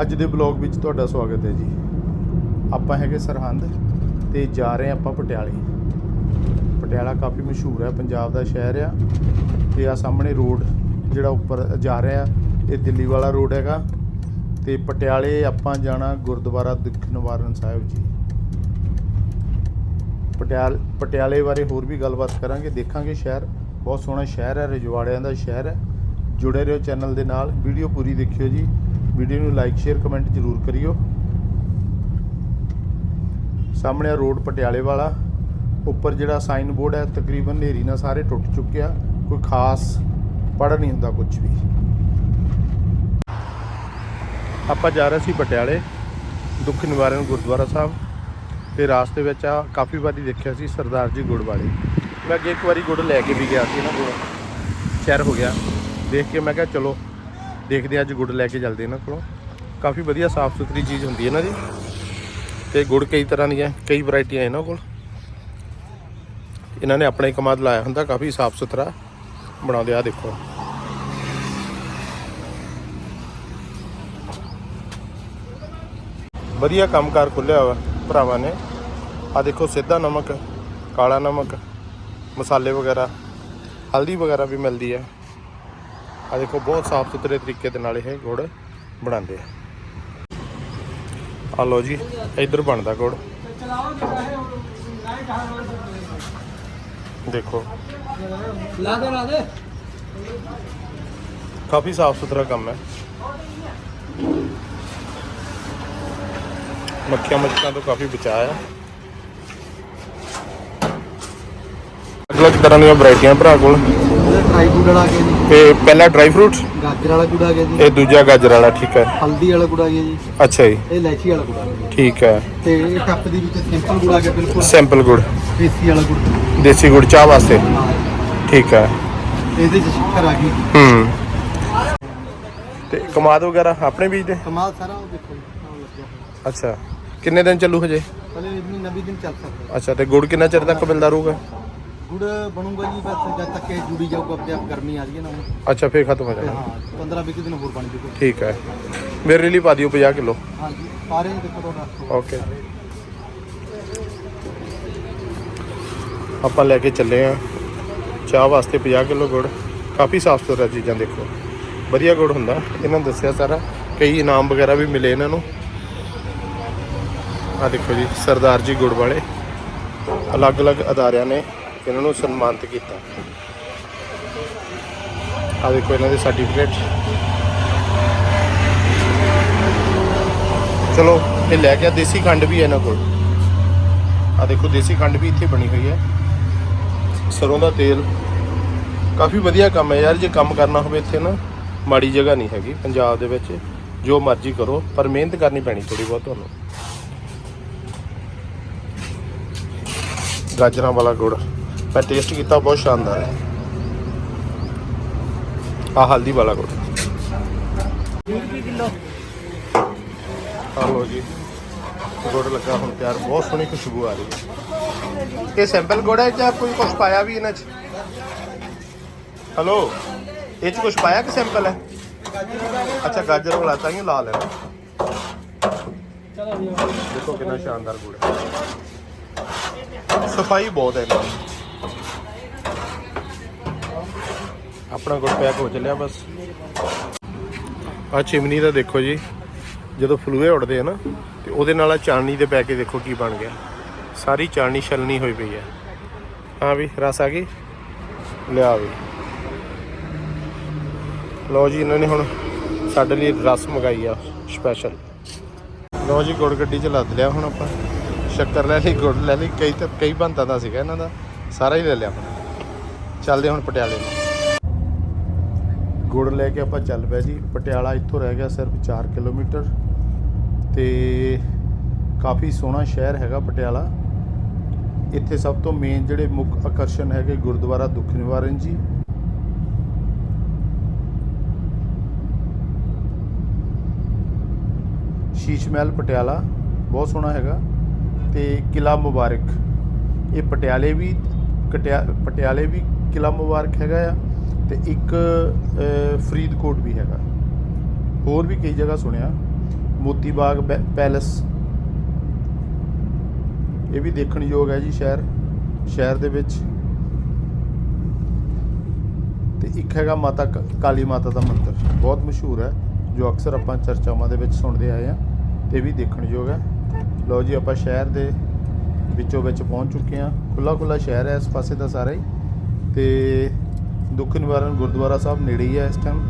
ਅੱਜ ਦੇ ਬਲੌਗ ਵਿੱਚ ਤੁਹਾਡਾ ਸਵਾਗਤ ਹੈ ਜੀ। ਆਪਾਂ ਹੈਗੇ ਸਰਹੰਦ ਤੇ ਜਾ ਰਹੇ ਆਪਾਂ ਪਟਿਆਲੇ। ਪਟਿਆਲਾ ਕਾਫੀ ਮਸ਼ਹੂਰ ਹੈ, ਪੰਜਾਬ ਦਾ ਸ਼ਹਿਰ ਆ। ਤੇ ਆ ਸਾਹਮਣੇ ਰੋਡ ਜਿਹੜਾ ਉੱਪਰ ਜਾ ਰਿਹਾ ਇਹ ਦਿੱਲੀ ਵਾਲਾ ਰੋਡ ਹੈਗਾ। ਤੇ ਪਟਿਆਲੇ ਆਪਾਂ ਜਾਣਾ ਗੁਰਦੁਆਰਾ ਦੁੱਖ ਨਿਵਾਰਨ ਸਾਹਿਬ ਜੀ। ਪਟਿਆਲ, ਪਟਿਆਲੇ ਬਾਰੇ ਹੋਰ ਵੀ ਗੱਲਬਾਤ ਕਰਾਂਗੇ। ਦੇਖਾਂਗੇ ਸ਼ਹਿਰ। ਬਹੁਤ ਸੋਹਣਾ ਸ਼ਹਿਰ ਹੈ, ਰਜਵਾੜਿਆਂ ਦਾ ਸ਼ਹਿਰ ਹੈ। ਜੁੜੇ ਰਹੋ ਚੈਨਲ ਦੇ ਨਾਲ। ਵੀਡੀਓ ਪੂਰੀ ਦੇਖਿਓ ਜੀ। ਵੀਡੀਓ ਨੂੰ ਲਾਈਕ, ਸ਼ੇਅਰ, ਕਮੈਂਟ ਜ਼ਰੂਰ ਕਰਿਓ। ਸਾਹਮਣੇ ਆ ਰੋਡ ਪਟਿਆਲੇ ਵਾਲਾ। ਉੱਪਰ ਜਿਹੜਾ ਸਾਈਨ ਬੋਰਡ ਹੈ, ਤਕਰੀਬਨ ਹਨੇਰੀ ਨਾਲ ਸਾਰੇ ਟੁੱਟ ਚੁੱਕਿਆ ਕੋਈ ਖਾਸ ਪੜ੍ਹ ਨਹੀਂ ਹੁੰਦਾ ਕੁਝ ਵੀ। ਆਪਾਂ ਜਾ ਰਹੇ ਸੀ ਪਟਿਆਲੇ, ਦੁੱਖ ਨਿਵਾਰਨ ਗੁਰਦੁਆਰਾ ਸਾਹਿਬ। ਤੇ ਰਾਸਤੇ ਵਿੱਚ ਆ ਕਾਫੀ ਵਾਰੀ ਦੇਖਿਆ ਸੀ ਸਰਦਾਰ ਜੀ ਗੁੜ ਵਾਲੇ। ਮੈਂ ਅੱਗੇ ਇੱਕ ਵਾਰੀ ਗੁੜ ਲੈ ਕੇ ਵੀ ਗਿਆ ਸੀ ਨਾ ਕੋਲ ਚੈਰ ਹੋ ਗਿਆ। ਦੇਖ ਕੇ ਮੈਂ ਕਿਹਾ, ਚਲੋ ਦੇਖਦੇ ਹਾਂ, ਅੱਜ ਗੁੜ ਲੈ ਕੇ ਚੱਲਦੇ ਇਹਨਾਂ ਕੋਲੋਂ। ਕਾਫੀ ਵਧੀਆ ਸਾਫ਼ ਸੁਥਰੀ ਚੀਜ਼ ਹੁੰਦੀ ਹੈ ਇਹਨਾਂ ਦੀ ਤੇ ਗੁੜ ਕਈ ਤਰ੍ਹਾਂ ਦੀਆਂ, ਕਈ ਵੈਰਾਈਟੀਆਂ ਇਹਨਾਂ ਕੋਲ। ਇਹਨਾਂ ਨੇ ਆਪਣਾ ਹੀ ਕਮਾਦ ਲਾਇਆ ਹੁੰਦਾ, ਕਾਫੀ ਸਾਫ਼ ਸੁਥਰਾ। ਬਣਾਉਂਦੇ ਆ ਦੇਖੋ। ਵਧੀਆ ਕੰਮਕਾਰ ਖੁੱਲਿਆ ਹੋਇਆ ਭਰਾਵਾਂ ਨੇ। ਆ ਦੇਖੋ, ਸਿੱਧਾ ਨਮਕ, ਕਾਲਾ ਨਮਕ, ਮਸਾਲੇ ਵਗੈਰਾ, ਹਲਦੀ ਵਗੈਰਾ ਵੀ ਮਿਲਦੀ ਹੈ। ਆ ਦੇਖੋ ਬਹੁਤ ਸਾਫ਼ ਸੁਥਰੇ ਤਰੀਕੇ ਦੇ ਨਾਲ ਇਹ ਗੁੜ ਬਣਾਉਂਦੇ ਆ। ਆ ਲੋ ਜੀ ਇੱਧਰ ਬਣਦਾ ਗੁੜ। ਦੇਖੋ। ਲਾ ਦੇ ਲਾ ਦੇ ਕਾਫੀ ਸਾਫ਼ ਸੁਥਰਾ ਕੰਮ ਹੈ। ਮੱਖੀਆਂ ਮੱਛਰਾਂ ਤੋਂ ਕਾਫੀ ਬਚਾਅ ਹੈ। ਅਲੱਗ ਤਰ੍ਹਾਂ ਦੀਆਂ ਵੈਰਾਈਟੀਆਂ ਭਰਾ ਕੋਲ। ਡਰਾਈ ਫਰੂਟ ਵਾਲਾ ਆ ਗਿਆ ਜੀ। ਤੇ ਪਹਿਲਾ ਡਰਾਈ ਫਰੂਟ ਗਾਜਰ ਵਾਲਾ ਗੁੜ ਆ ਗਿਆ ਜੀ। ਇਹ ਦੂਜਾ ਗਾਜਰ ਵਾਲਾ ਠੀਕ ਹੈ। ਹਲਦੀ ਵਾਲਾ ਗੁੜ ਆ ਗਿਆ ਜੀ। ਅੱਛਾ ਜੀ। ਇਹ ਇਲਾਇਚੀ ਵਾਲਾ ਗੁੜ ਗਿਆ। ਠੀਕ ਹੈ। ਤੇ ਇਹ ਕੱਪ ਦੀ ਵਿੱਚ ਸਿੰਪਲ ਗੁੜ ਆ ਗਿਆ ਬਿਲਕੁਲ। ਸਿੰਪਲ ਗੁੜ। ਦੇਸੀ ਵਾਲਾ ਗੁੜ। ਦੇਸੀ ਗੁੜ ਚਾਹ ਵਾਸਤੇ? ਹਾਂ ਠੀਕ ਹੈ। ਇਹਦੇ ਚ ਸ਼ੱਕਰ ਆ ਗਈ। ਹੂੰ। ਤੇ ਕਮਾਦ ਵਗੈਰਾ ਆਪਣੇ ਬੀਜ ਦੇ? ਕਮਾਲ ਸਾਰਾ ਉਹ ਦੇਖੋ ਜੀ ਆਹ ਲੱਗਿਆ ਹੋਇਆ। ਅੱਛਾ। ਕਿੰਨੇ ਦਿਨ ਚੱਲੂ ਹਜੇ? ਪਹਿਲੇ ਮਹੀਨਾ ਵੀਹ ਦਿਨ ਚੱਲ ਸਕਦਾ। ਅੱਛਾ ਤੇ ਗੁੜ ਕਿੰਨਾ ਚਿਰ ਤੱਕ ਮਿਲਦਾ ਰਹੂਗਾ? ਗੁੜ ਬਣੂਗਾ ਜੀ ਬਸ ਜਦ ਤੱਕ ਇਹ ਜੁੜੀ ਜਾਊਗਾ ਆਪਣੇ ਆਪ ਗਰਮੀ ਆ ਰਹੀ ਹੈ ਨਾ ਹੁਣ। ਅੱਛਾ ਫੇਰ ਖਤਮ ਹੋ ਤੇ ਜਾਣਾ। ਹਾਂ 15 20 ਦਿਨ ਹੋਰ ਬਣ ਜੂਗਾ ਠੀਕ ਹੈ। ਮੇਰੇ ਲਈ ਪਾ ਦਿਓ 50 ਕਿਲੋ। ਹਾਂ ਜੀ ਸਾਰੇ ਹੀ ਦੇਖੋ ਤੁਹਾਡਾ ਓਕੇ। ਆਪਾਂ ਲੈ ਕੇ ਚੱਲੇ ਆ ਚਾਹ ਵਾਸਤੇ 50 ਕਿਲੋ ਗੁੜ। ਕਾਫੀ ਸਾਫ਼ ਸੁਥਰਾ ਚੀਜ਼ਾਂ ਦੇਖੋ। ਵਧੀਆ ਗੁੜ ਹੁੰਦਾ। ਇਹਨਾਂ ਨੇ ਦੱਸਿਆ ਸਾਰਾ। ਕਈ ਇਨਾਮ ਵਗੈਰਾ ਵੀ ਮਿਲੇ ਇਹਨਾਂ ਨੂੰ। ਆ ਦੇਖੋ ਜੀ ਸਰਦਾਰ ਜੀ ਗੁੜ ਵਾਲੇ। ਅਲੱਗ-ਅਲੱਗ ਅਦਾਰਿਆਂ ਨੇ ਇਹਨਾਂ ਨੂੰ ਸਨਮਾਨਿਤ ਕੀਤਾ। ਆ ਦੇਖੋ ਇਹਨਾਂ ਦੇ ਸਰਟੀਫਿਕੇਟ ਚਲੋ, ਇਹ ਲੈ ਗਿਆ, ਦੇਸੀ ਖੰਡ ਵੀ ਹੈ ਇਹਨਾਂ ਕੋਲ। ਆ ਦੇਖੋ, ਦੇਸੀ ਖੰਡ ਵੀ ਇੱਥੇ ਬਣੀ ਹੋਈ ਹੈ। ਸਰੋਂ ਦਾ ਤੇਲ। ਕਾਫੀ ਵਧੀਆ ਕੰਮ ਹੈ ਯਾਰ, ਜੇ ਕੰਮ ਕਰਨਾ ਹੋਵੇ ਇੱਥੇ ਨਾ, ਮਾੜੀ ਜਗ੍ਹਾ ਨਹੀਂ ਹੈਗੀ, ਪੰਜਾਬ ਦੇ ਵਿੱਚ। ਜੋ ਮਰਜ਼ੀ ਕਰੋ, ਪਰ ਮਿਹਨਤ ਕਰਨੀ ਪੈਣੀ ਥੋੜੀ ਬਹੁਤ ਤੁਹਾਨੂੰ। ਗਾਜਰਾਂ ਵਾਲਾ ਗੁੜ। ਮੈਂ ਟੇਸਟ ਕੀਤਾ, ਬਹੁਤ ਸ਼ਾਨਦਾਰ ਹੈ। ਆ ਹਲਦੀ ਵਾਲਾ ਗੁੜ। ਆ ਲੋ ਜੀ, ਗੁੜ ਲੱਗਾ ਹੁਣ ਤਿਆਰ, ਬਹੁਤ ਸੋਹਣੀ ਖੁਸ਼ਬੂ ਆ ਰਹੀ ਹੈ। ਇਹ ਸੈਂਪਲ ਗੁੜ ਹੈ ਜਾਂ ਕੋਈ ਕੁਝ ਪਾਇਆ ਵੀ ਇਹਨਾਂ 'ਚ? ਹਲੋ ਇਹ 'ਚ ਕੁਝ ਪਾਇਆ ਕਿ ਸੈਂਪਲ ਹੈ? ਅੱਛਾ, ਗਾਜਰ ਵਾਲਾ, ਤਾਂ ਹੀ ਲਾਲ ਹੈ ਦੇਖੋ ਕਿੰਨਾ ਸ਼ਾਨਦਾਰ ਗੁੜ ਹੈ। ਸਫ਼ਾਈ ਬਹੁਤ ਹੈ ਇਹਨਾਂ ਦੀ। ਆਪਣਾ ਗੁੜ ਪੈਕ ਹੋ ਚੱਲਿਆ ਬਸ। ਆ ਚਿਮਨੀ ਦਾ ਦੇਖੋ ਜੀ, ਜਦੋਂ ਫਲੂਏ ਉੱਡਦੇ ਆ ਨਾ, ਤੇ ਉਹਦੇ ਨਾਲ ਆ ਚਾਣਨੀ ਦੇ ਪੈ ਕੇ ਦੇਖੋ ਕੀ ਬਣ ਗਿਆ। ਸਾਰੀ ਚਾਣਨੀ ਛਲਣੀ ਹੋਈ ਪਈ ਹੈ ਹਾਂ ਵੀ, ਰਸ ਆ ਗਈ? ਲਿਆ ਵੀ। ਲਓ ਜੀ, ਇਹਨਾਂ ਨੇ ਹੁਣ ਸਾਡੇ ਲਈ ਰਸ ਮੰਗਾਈ ਆ ਸਪੈਸ਼ਲ ਲਓ ਜੀ, ਗੁੜ ਗੱਡੀ ਚ ਲੱਦ ਲਿਆ ਹੁਣ ਆਪਾਂ। ਸ਼ੱਕਰ ਲੈ ਲਈ, ਗੁੜ ਲੈ ਲਈ, ਕਈ ਤਾਂ ਕਈ ਬੰਤਾਂ ਦਾ ਸੀਗਾ ਇਹਨਾਂ ਦਾ। ਸਾਰਾ ਹੀ ਲੈ ਲਿਆ ਆਪਾਂ। ਚੱਲਦੇ ਹੁਣ ਪਟਿਆਲੇ ਨੂੰ। ਗੁੜ ਲੈ ਕੇ ਆਪਾਂ ਚੱਲ ਪਏ ਜੀ। ਪਟਿਆਲਾ ਇੱਥੋਂ ਰਹਿ ਗਿਆ ਸਿਰਫ 4 ਕਿਲੋਮੀਟਰ। ਤੇ ਕਾਫੀ ਸੋਹਣਾ ਸ਼ਹਿਰ ਹੈਗਾ ਪਟਿਆਲਾ। ਇੱਥੇ ਸਭ ਤੋਂ ਮੇਨ ਜਿਹੜੇ ਮੁੱਖ ਆਕਰਸ਼ਣ ਹੈਗੇ ਗੁਰਦੁਆਰਾ ਦੁੱਖ ਨਿਵਾਰਨ ਜੀ। ਸ਼ੀਸ਼ ਮਹਿਲ ਪਟਿਆਲਾ, ਬਹੁਤ ਸੋਹਣਾ ਹੈਗਾ। ਤੇ ਕਿਲਾ ਮੁਬਾਰਕ। ਇਹ ਪਟਿਆਲੇ ਵੀ, ਕਟਿਆ- ਪਟਿਆਲੇ ਵੀ ਕਿਲਾ ਮੁਬਾਰਕ ਹੈਗਾ ਆ। ਤੇ ਇੱਕ ਫਰੀਦਕੋਟ ਵੀ ਹੈਗਾ। ਹੋਰ ਵੀ ਕਈ ਜਗ੍ਹਾ ਸੁਣਿਆ। ਮੋਤੀ ਬਾਗ ਬੈ- ਪੈਲਸ। ਇਹ ਵੀ ਦੇਖਣ ਯੋਗ ਹੈ ਜੀ ਸ਼ਹਿਰ ਸ਼ਹਿਰ ਦੇ ਵਿੱਚ। ਤੇ ਇੱਕ ਹੈਗਾ ਮਾਤਾ ਕ- ਕਾਲੀ ਮਾਤਾ ਦਾ ਮੰਦਿਰ। ਬਹੁਤ ਮਸ਼ਹੂਰ ਹੈ, ਜੋ ਅਕਸਰ ਆਪਾਂ ਚਰਚਾਵਾਂ ਦੇ ਵਿੱਚ ਸੁਣਦੇ ਆਏ ਆ ਤੇ ਇਹ ਵੀ ਦੇਖਣ ਯੋਗ ਹੈ। ਲਓ ਜੀ, ਆਪਾਂ ਸ਼ਹਿਰ ਦੇ ਵਿੱਚੋਂ ਵਿੱਚ ਪਹੁੰਚ ਚੁੱਕੇ ਆ ਖੁੱਲਾ ਖੁੱਲਾ ਸ਼ਹਿਰ ਹੈ ਇਸ ਪਾਸੇ ਦਾ ਸਾਰਾ ਹੀ। ਤੇ ਦੁੱਖ ਨਿਵਾਰਨ ਗੁਰਦੁਆਰਾ ਸਾਹਿਬ ਨੇੜੇ ਹੀ ਹੈ ਇਸ ਟਾਈਮ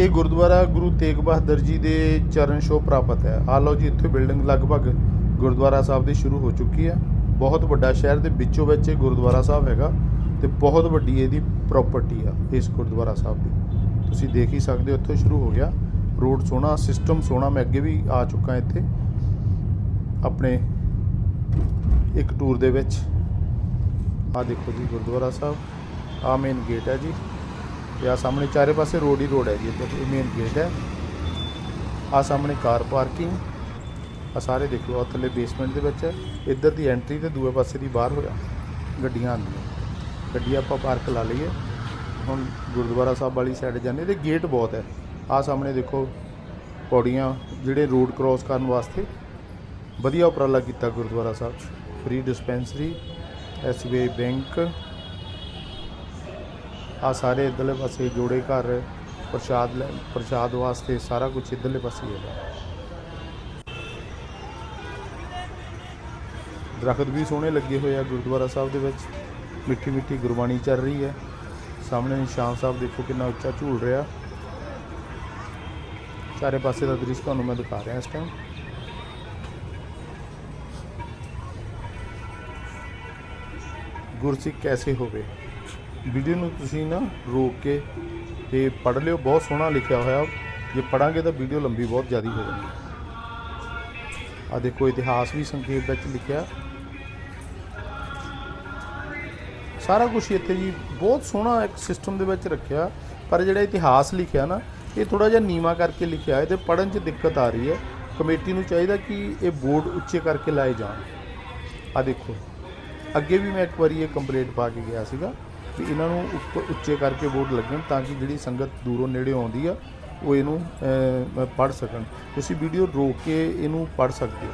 ਇਹ ਗੁਰਦੁਆਰਾ ਗੁਰੂ ਤੇਗ ਬਹਾਦਰ ਜੀ ਦੇ ਚਰਨ ਛੋਹ ਪ੍ਰਾਪਤ ਹੈ। ਆ ਲਓ ਜੀ, ਇੱਥੇ ਬਿਲਡਿੰਗ ਲਗਭਗ ਗੁਰਦੁਆਰਾ ਸਾਹਿਬ ਦੀ ਸ਼ੁਰੂ ਹੋ ਚੁੱਕੀ ਹੈ। ਬਹੁਤ ਵੱਡਾ ਸ਼ਹਿਰ ਦੇ ਵਿੱਚੋਂ ਵਿੱਚ ਇਹ ਗੁਰਦੁਆਰਾ ਸਾਹਿਬ ਹੈਗਾ ਤੇ ਬਹੁਤ ਵੱਡੀ ਇਹਦੀ ਪ੍ਰਾਪਰਟੀ ਆ ਇਸ ਗੁਰਦੁਆਰਾ ਸਾਹਿਬ ਦੀ। ਤੁਸੀਂ ਦੇਖ ਹੀ ਸਕਦੇ ਹੋ, ਇੱਥੋਂ ਸ਼ੁਰੂ ਹੋ ਗਿਆ। ਰੋਡ ਸੋਹਣਾ ਸਿਸਟਮ ਸੋਹਣਾ, ਮੈਂ ਅੱਗੇ ਵੀ ਆ ਚੁੱਕਾ ਇੱਥੇ। ਆਪਣੇ ਇੱਕ ਟੂਰ ਦੇ ਵਿੱਚ। ਆ ਦੇਖੋ ਜੀ, ਗੁਰਦੁਆਰਾ ਸਾਹਿਬ ਆ ਮੇਨ ਗੇਟ ਹੈ ਜੀ। ਤੇ ਆ ਸਾਹਮਣੇ ਚਾਰੇ ਪਾਸੇ ਰੋਡ ਹੀ ਰੋਡ ਹੈ ਜੀ, ਇੱਧਰ ਇਹ ਮੇਨ ਗੇਟ ਹੈ। ਆ ਸਾਹਮਣੇ ਕਾਰ ਪਾਰਕਿੰਗ ਆ ਸਾਰੇ ਦੇਖ ਲਓ ਥੱਲੇ ਬੇਸਮੈਂਟ ਦੇ ਵਿੱਚ ਹੈ। ਇੱਧਰ ਦੀ ਐਂਟਰੀ ਤੇ ਦੂਏ ਪਾਸੇ ਦੀ ਬਾਹਰ ਹੋਇਆ, ਗੱਡੀਆਂ ਆਉਂਦੀਆਂ। ਗੱਡੀ ਆਪਾਂ ਪਾਰਕ ਲਾ ਲਈਏ। ਹੁਣ ਗੁਰਦੁਆਰਾ ਸਾਹਿਬ ਵਾਲੀ ਸਾਈਡ ਜਾਂਦੇ ਤੇ ਗੇਟ ਬਹੁਤ ਹੈ। ਆ ਸਾਹਮਣੇ ਦੇਖੋ, ਪੌੜੀਆਂ ਜਿਹੜੇ ਰੋਡ ਕ੍ਰਾਸ ਕਰਨ ਵਾਸਤੇ ਵਧੀਆ ਉਪਰਾਲਾ ਕੀਤਾ ਗੁਰਦੁਆਰਾ ਸਾਹਿਬ 'ਚ। Free dispensary SBI bank. ਆ ਸਾਰੇ ਇੱਧਰਲੇ ਪਾਸੇ ਜੋੜੇ ਘਰ, ਪ੍ਰਸ਼ਾਦ ਲੈ, ਪ੍ਰਸ਼ਾਦ ਵਾਸਤੇ ਸਾਰਾ ਕੁਝ ਇੱਧਰਲੇ ਪਾਸੇ ਹੀ ਦਰਖਤ ਵੀ ਸੋਹਣੇ ਲੱਗੇ ਹੋਏ ਆ ਗੁਰਦੁਆਰਾ ਸਾਹਿਬ ਦੇ ਵਿੱਚ। ਮਿੱਠੀ ਮਿੱਠੀ ਗੁਰਬਾਣੀ ਚੱਲ ਰਹੀ ਹੈ। ਸਾਹਮਣੇ ਨਿਸ਼ਾਨ ਸਾਹਿਬ ਦੇਖੋ ਕਿੰਨਾ ਉੱਚਾ ਝੂਲ ਰਿਹਾ। ਸਾਰੇ ਪਾਸੇ ਦਾ ਦ੍ਰਿਸ਼ ਤੁਹਾਨੂੰ ਮੈਂ ਦਿਖਾ ਰਿਹਾ ਇਸ ਟਾਈਮ ਗੁਰਸਿੱਖ ਕੈਸੇ ਹੋਵੇ? ਵੀਡੀਓ ਨੂੰ ਤੁਸੀਂ ਨਾ ਰੋਕ ਕੇ ਤੇ ਪੜ੍ਹ ਲਿਓ, ਬਹੁਤ ਸੋਹਣਾ ਲਿਖਿਆ ਹੋਇਆ। ਜੇ ਪੜਾਂਗੇ ਤਾਂ ਵੀਡੀਓ ਲੰਬੀ ਬਹੁਤ ਜ਼ਿਆਦਾ ਹੋ ਜਾਣੀ ਆ ਦੇਖੋ, ਇਤਿਹਾਸ ਵੀ ਸੰਖੇਪ ਵਿੱਚ ਲਿਖਿਆ। ਸਾਰਾ ਕੁਝ ਇੱਥੇ ਜੀ ਬਹੁਤ ਸੋਹਣਾ ਇੱਕ ਸਿਸਟਮ ਦੇ ਵਿੱਚ ਰੱਖਿਆ। ਪਰ ਜਿਹੜਾ ਇਤਿਹਾਸ ਲਿਖਿਆ ਨਾ, ਇਹ ਥੋੜਾ ਜਿਹਾ ਨੀਵਾ ਕਰਕੇ ਲਿਖਿਆ ਹੈ ਤੇ ਪੜਨ 'ਚ ਦਿੱਕਤ ਆ ਰਹੀ ਹੈ। ਕਮੇਟੀ ਨੂੰ ਚਾਹੀਦਾ ਕਿ ਇਹ ਬੋਰਡ ਉੱਚੇ ਕਰਕੇ ਲਾਏ ਜਾਣ। ਆ ਦੇਖੋ। ਅੱਗੇ ਵੀ ਮੈਂ ਇੱਕ ਵਾਰੀ ਇਹ ਕੰਪਲੇਂਟ ਪਾ ਕੇ ਗਿਆ ਸੀਗਾ ਕਿ ਇਹਨਾਂ ਨੂੰ ਉੱਪਰ ਉੱਚੇ ਕਰਕੇ ਬੋਰਡ ਲੱਗਣ ਤਾਂ ਕਿ ਜਿਹੜੀ ਸੰਗਤ ਦੂਰੋਂ ਨੇੜੇ ਆਉਂਦੀ ਆ, ਉਹ ਇਹਨੂੰ ਪੜ ਸਕਣ। ਤੁਸੀਂ ਵੀਡੀਓ ਰੋਕ ਕੇ ਇਹਨੂੰ ਪੜ ਸਕਦੇ ਹੋ।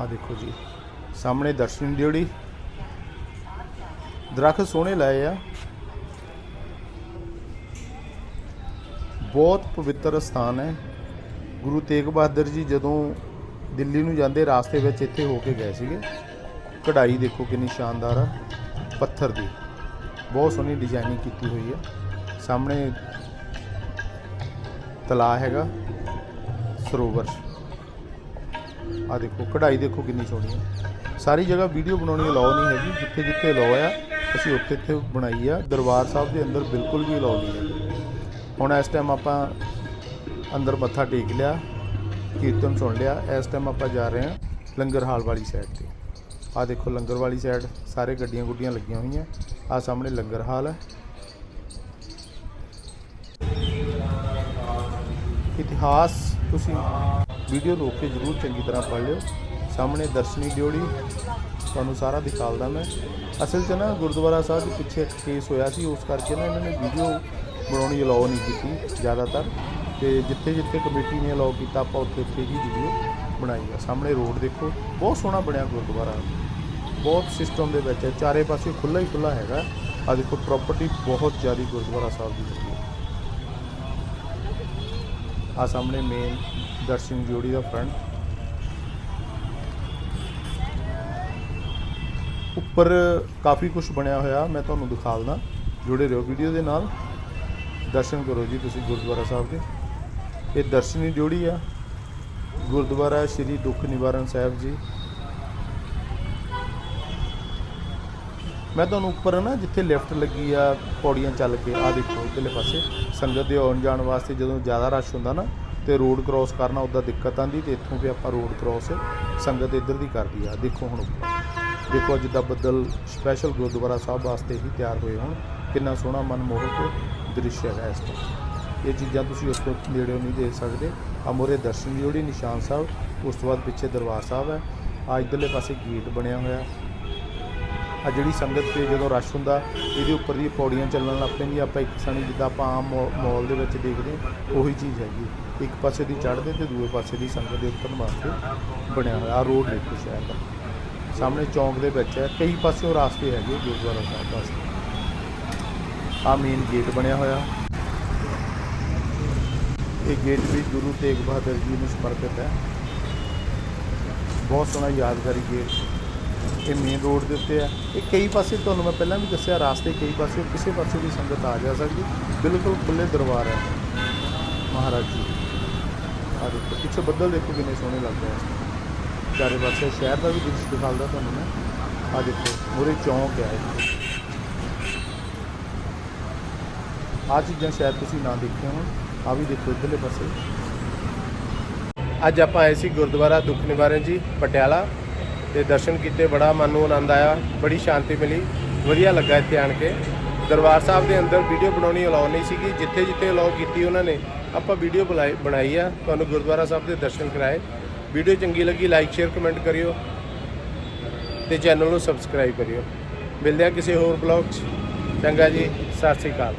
ਆ ਦੇਖੋ ਜੀ, ਸਾਹਮਣੇ ਦਰਸ਼ਨ ਡਿਓੜੀ ਦਰਖਤ ਸੋਹਣੇ ਲਾਏ ਆ। ਬਹੁਤ ਪਵਿੱਤਰ ਸਥਾਨ ਹੈ। ਗੁਰੂ ਤੇਗ ਬਹਾਦਰ ਜੀ ਜਦੋਂ ਦਿੱਲੀ ਨੂੰ ਜਾਂਦੇ ਰਾਸਤੇ ਵਿੱਚ ਇੱਥੇ ਹੋ ਕੇ ਗਏ ਸੀਗੇ, ਕਢਾਈ ਦੇਖੋ ਕਿੰਨੀ ਸ਼ਾਨਦਾਰ ਆ, ਪੱਥਰ ਦੀ, ਬਹੁਤ ਸੋਹਣੀ ਡਿਜ਼ਾਈਨਿੰਗ ਕੀਤੀ ਹੋਈ ਹੈ ਸਾਹਮਣੇ ਤਲਾਅ ਹੈਗਾ, ਸਰੋਵਰ। ਆ ਦੇਖੋ, ਕਢਾਈ ਦੇਖੋ ਕਿੰਨੀ ਸੋਹਣੀ ਹੈ ਸਾਰੀ ਜਗ੍ਹਾ ਵੀਡੀਓ ਬਣਾਉਣੀ ਅਲਾਉ ਨਹੀਂ ਹੈਗੀ, ਜਿੱਥੇ ਜਿੱਥੇ ਅਲਾਉ ਆ, ਅਸੀਂ ਉੱਥੇ ਉੱਥੇ ਬਣਾਈ ਆ। ਦਰਬਾਰ ਸਾਹਿਬ ਦੇ ਅੰਦਰ ਬਿਲਕੁਲ ਵੀ ਅਲਾਉ ਨਹੀਂ ਹੈ ਹੁਣ ਇਸ ਟਾਈਮ ਆਪਾਂ ਅੰਦਰ ਮੱਥਾ ਟੇਕ ਲਿਆ, ਕੀਰਤਨ ਸੁਣ ਲਿਆ। ਇਸ ਟਾਈਮ ਆਪਾਂ ਜਾ ਰਹੇ ਹਾਂ ਲੰਗਰ ਹਾਲ ਵਾਲੀ ਸਾਈਡ ਤੇ। ਆ ਦੇਖੋ ਲੰਗਰ ਵਾਲੀ ਸਾਈਡ ਸਾਰੇ ਗੱਡੀਆਂ ਗੁੱਡੀਆਂ ਲੱਗੀਆਂ ਹੋਈਆਂ। ਆ ਸਾਹਮਣੇ ਲੰਗਰ ਹਾਲ ਹੈ। ਇਤਿਹਾਸ ਤੁਸੀਂ ਵੀਡੀਓ ਰੋਕ ਕੇ ਜ਼ਰੂਰ ਚੰਗੀ ਤਰ੍ਹਾਂ ਪੜ੍ਹ ਲਿਓ। ਸਾਹਮਣੇ ਦਰਸ਼ਨੀ ਡਿਓੜੀ, ਤੁਹਾਨੂੰ ਸਾਰਾ ਦਿਖਾਲਦਾ ਮੈਂ। ਅਸਲ 'ਚ ਨਾ ਗੁਰਦੁਆਰਾ ਸਾਹਿਬ ਦੇ ਪਿੱਛੇ ਇੱਕ ਕੇਸ ਹੋਇਆ ਸੀ, ਉਸ ਕਰਕੇ ਨਾ ਇਹਨਾਂ ਨੇ ਵੀਡੀਓ ਬਣਾਉਣੀ ਅਲਾਉ ਨਹੀਂ ਕੀਤੀ ਜ਼ਿਆਦਾਤਰ। ਤੇ ਜਿੱਥੇ ਜਿੱਥੇ ਕਮੇਟੀ ਨੇ ਅਲਾਉ ਕੀਤਾ, ਆਪਾਂ ਉੱਥੇ ਉੱਥੇ ਹੀ ਵੀਡੀਓ ਬਣਾਈ ਆ। ਸਾਹਮਣੇ ਰੋਡ ਦੇਖੋ, ਬਹੁਤ ਸੋਹਣਾ ਬਣਿਆ ਗੁਰਦੁਆਰਾ। ਬਹੁਤ ਸਿਸਟਮ ਦੇ ਵਿੱਚ ਹੈ। ਚਾਰੇ ਪਾਸੇ ਖੁੱਲਾ ਹੀ ਖੁੱਲਾ ਹੈਗਾ। ਆ ਦੇਖੋ ਪ੍ਰਾਪਰਟੀ ਬਹੁਤ ਜ਼ਿਆਦੀ ਗੁਰਦੁਆਰਾ ਸਾਹਿਬ ਦੀ ਲੱਗੀ ਹੈ। ਆ ਸਾਹਮਣੇ ਮੇਨ ਦਰਸ਼ਨ ਜੋੜੀ ਦਾ ਫਰੰਟ ਉੱਪਰ ਕਾਫੀ ਕੁਝ ਬਣਿਆ ਹੋਇਆ, ਮੈਂ ਤੁਹਾਨੂੰ ਦਿਖਾ ਦਿਖਾਲਦਾ ਜੁੜੇ ਰਹੋ ਵੀਡੀਓ ਦੇ ਨਾਲ। ਦਰਸ਼ਨ ਕਰੋ ਜੀ ਤੁਸੀਂ ਗੁਰਦੁਆਰਾ ਸਾਹਿਬ ਦੇ। ਇਹ ਦਰਸ਼ਨੀ ਜੋੜੀ ਆ। ਗੁਰਦੁਆਰਾ ਸ਼੍ਰੀ ਦੁੱਖ ਨਿਵਾਰਨ ਸਾਹਿਬ ਜੀ। ਮੈਂ ਤੁਹਾਨੂੰ ਉੱਪਰ ਨਾ ਜਿੱਥੇ ਲਿਫਟ ਲੱਗੀ ਆ, ਪੌੜੀਆਂ ਚੱਲ ਕੇ ਆ ਦੇਖੋ ਇਧਰਲੇ ਪਾਸੇ। ਸੰਗਤ ਦੇ ਆਉਣ ਜਾਣ ਵਾਸਤੇ ਜਦੋਂ ਜ਼ਿਆਦਾ ਰਸ਼ ਹੁੰਦਾ ਨਾ, ਤੇ ਰੋਡ ਕ੍ਰਾਸ ਕਰਨਾ ਉੱਦਾਂ ਦਿੱਕਤ ਆਂਦੀ ਤੇ ਇੱਥੋਂ ਵੀ ਆਪਾਂ ਰੋਡ ਕ੍ਰਾਸ ਸੰਗਤ ਇੱਧਰ ਦੀ ਕਰਦੀ ਆ। ਦੇਖੋ ਹੁਣ ਉੱਪਰ। ਦੇਖੋ ਜਿੱਦਾਂ ਬੱਦਲ ਸਪੈਸ਼ਲ ਗੁਰਦੁਆਰਾ ਸਾਹਿਬ ਵਾਸਤੇ ਹੀ ਤਿਆਰ ਹੋਏ ਹੋਣ। ਕਿੰਨਾ ਸੋਹਣਾ ਮਨਮੋਹਕ ਦ੍ਰਿਸ਼ ਹੈ ਇਸ ਤੋਂ। ਇਹ ਚੀਜ਼ਾਂ ਤੁਸੀਂ ਉਸ ਤੋਂ ਨੇੜਿਓਂ ਨਹੀਂ ਦੇਖ ਸਕਦੇ। ਆ ਮੋਰੇ ਦਰਸ਼ਨ ਜੋੜੀ ਨਿਸ਼ਾਨ ਸਾਹਿਬ ਉਸ ਤੋਂ ਬਾਅਦ ਪਿੱਛੇ ਦਰਬਾਰ ਸਾਹਿਬ ਹੈ। ਆ ਇਧਰਲੇ ਪਾਸੇ ਗੇਟ ਬਣਿਆ ਹੋਇਆ। ਆ ਜਿਹੜੀ ਸੰਗਤ ਤੇ ਜਦੋਂ ਰਸ਼ ਹੁੰਦਾ ਇਹਦੇ ਉੱਪਰ ਦੀ ਪੌੜੀਆਂ ਚੱਲਣ ਲੱਗ ਪੈਂਦੀਆਂ। ਆਪਾਂ ਇੱਕ ਸਣੀ ਜਿੱਦਾਂ ਆਪਾਂ ਆਮ ਮਾਲ ਦੇ ਵਿੱਚ ਦੇਖਦੇ ਹਾਂ, ਉਹੀ ਚੀਜ਼ ਹੈਗੀ। ਇੱਕ ਪਾਸੇ ਦੀ ਚੜ੍ਹਦੇ ਤੇ ਦੂਏ ਪਾਸੇ ਦੀ ਸੰਗਤ ਦੇ ਉੱਤਰਨ ਵਾਸਤੇ ਬਣਿਆ ਹੋਇਆ ਆ ਰੋਡ ਦੇਖੋ ਸ਼ਹਿਰ ਦਾ ਸਾਹਮਣੇ ਚੌਂਕ ਦੇ ਵਿੱਚ ਹੈ। ਕਈ ਪਾਸਿਓਂ ਰਾਸਤੇ ਹੈਗੇ ਗੁਰਦੁਆਰਾ ਸਾਹਿਬ ਵਾਸਤੇ। ਆ ਮੇਨ ਗੇਟ ਬਣਿਆ ਹੋਇਆ। ਇਹ ਗੇਟ ਵੀ ਗੁਰੂ ਤੇਗ ਬਹਾਦਰ ਜੀ ਨੂੰ ਸਮਰਪਿਤ ਹੈ। ਬਹੁਤ ਸੋਹਣਾ ਯਾਦਗਾਰੀ ਗੇਟ ਇਹ ਮੇਨ ਰੋਡ ਦੇ ਉੱਤੇ ਹੈ। ਇਹ ਕਈ ਪਾਸੇ ਤੁਹਾਨੂੰ ਮੈਂ ਪਹਿਲਾਂ ਵੀ ਦੱਸਿਆ, ਰਾਸਤੇ ਕਈ ਪਾਸੇ ਕਿਸੇ ਪਾਸੇ ਵੀ ਸੰਗਤ ਆ ਜਾ ਸਕਦੀ। ਬਿਲਕੁਲ ਖੁੱਲੇ ਦਰਬਾਰ ਹੈ। ਮਹਾਰਾਜ ਜੀ। ਆ ਦੇਖੋ, ਪਿੱਛੇ ਬੱਦਲ ਦੇਖੋ ਕਿੰਨੇ ਸੋਹਣੇ ਲੱਗਦੇ ਆ। ਚਾਰੇ ਪਾਸੇ ਸ਼ਹਿਰ ਦਾ ਵੀ ਦ੍ਰਿਸ਼ ਦਿਖਾਉਂਦਾ ਤੁਹਾਨੂੰ ਮੈਂ। ਆ ਦੇਖੋ ਮੂਰੇ ਚੌਂਕ ਹੈ ਇੱਥੇ। ਆ ਚੀਜ਼ਾਂ ਸ਼ਾਇਦ ਤੁਸੀਂ ਨਾ ਦੇਖੀਆਂ ਹੋਣ। ਆ ਵੀ ਦੇਖੋ ਇੱਧਰਲੇ ਪਾਸੇ। ਅੱਜ ਆਪਾਂ ਆਏ ਸੀ ਗੁਰਦੁਆਰਾ ਦੁੱਖ ਨਿਵਾਰਨ ਜੀ, ਪਟਿਆਲਾ। ਤੇ ਦਰਸ਼ਨ ਕੀਤੇ, ਬੜਾ ਮਨ ਨੂੰ ਆਨੰਦ ਆਇਆ, ਬੜੀ ਸ਼ਾਂਤੀ ਮਿਲੀ, ਵਧੀਆ ਲੱਗਾ ਇੱਥੇ ਆਣ ਕੇ। ਦਰਬਾਰ ਸਾਹਿਬ ਦੇ ਅੰਦਰ ਵੀਡੀਓ ਬਣਾਉਣੀ ਅਲਾਉ ਨਹੀਂ ਸੀਗੀ ਜਿੱਥੇ ਜਿੱਥੇ ਅਲਾਉ ਕੀਤੀ ਉਹਨਾਂ ਨੇ, ਆਪਾਂ ਵੀਡੀਓ ਬੁਲਾਈ, ਬਣਾਈ ਆ, ਤੁਹਾਨੂੰ ਗੁਰਦੁਆਰਾ ਸਾਹਿਬ ਦੇ ਦਰਸ਼ਨ ਕਰਾਏ। ਵੀਡੀਓ ਚੰਗੀ ਲੱਗੀ ਲਾਈਕ ਸ਼ੇਅਰ ਕਮੈਂਟ ਕਰਿਓ। ਤੇ ਚੈਨਲ ਨੂੰ ਸਬਸਕ੍ਰਾਈਬ ਕਰਿਓ। ਮਿਲਦੇ ਆ ਕਿਸੇ ਹੋਰ ਬਲੌਗ 'ਚ। ਚੰਗਾ ਜੀ, ਸਤਿ ਸ੍ਰੀ ਅਕਾਲ।